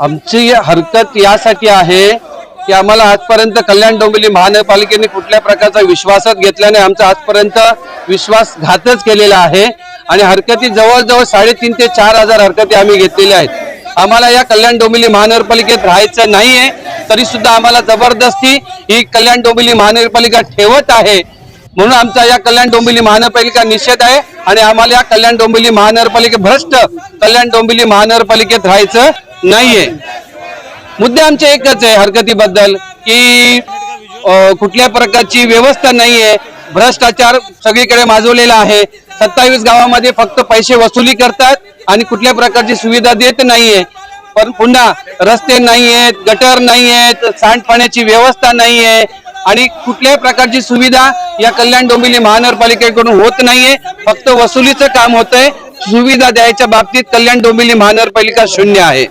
आमची हरकत यासाठी आहे की आम्हाला आजपर्यंत कल्याण डोंबिवली महानगरपालिकेने कुठल्या प्रकारचा विश्वासात घेतल्याने आमचा आजपर्यंत विश्वासघातच केलेला आहे. आणि हरकती जवळजवळ साडेतीन ते चार हजार हरकती आम्ही घेतलेल्या आहेत. आम्हाला या कल्याण डोंबिवली महानगरपालिकेत राहायचं नाहीये तरी सुद्धा आम्हाला जबरदस्ती ही कल्याण डोंबिवली महानगरपालिका ठेवत आहे. म्हणून आमचा या कल्याण डोंबिवली महानगरपालिका निषेध आहे आणि आम्हाला या कल्याण डोंबिवली महानगरपालिके भ्रष्ट कल्याण डोंबिवली महानगरपालिकेत राहायचं नाहीये. मुद्दे आमचे एकच आहे हरकतीबद्दल की कुठल्या प्रकारची व्यवस्था नाहीये. भ्रष्टाचार सगळीकडे माजवलेला आहे. सत्तावीस गावामध्ये फक्त पैसे वसुली करतात आणि कुठल्या प्रकारची सुविधा देत नाहीये. पण पुन्हा रस्ते नाहीयेत गटर नाहीयेत सांडपाण्याची व्यवस्था नाहीये. आणि कुठल्याही प्रकारची सुविधा या कल्याण डोंबिवली महानगरपालिकेकडून होत नाहीये. फक्त वसुलीचं काम होतंय. सुविधा द्यायच्या बाबतीत कल्याण डोंबिवली महानगरपालिका शून्य आहे.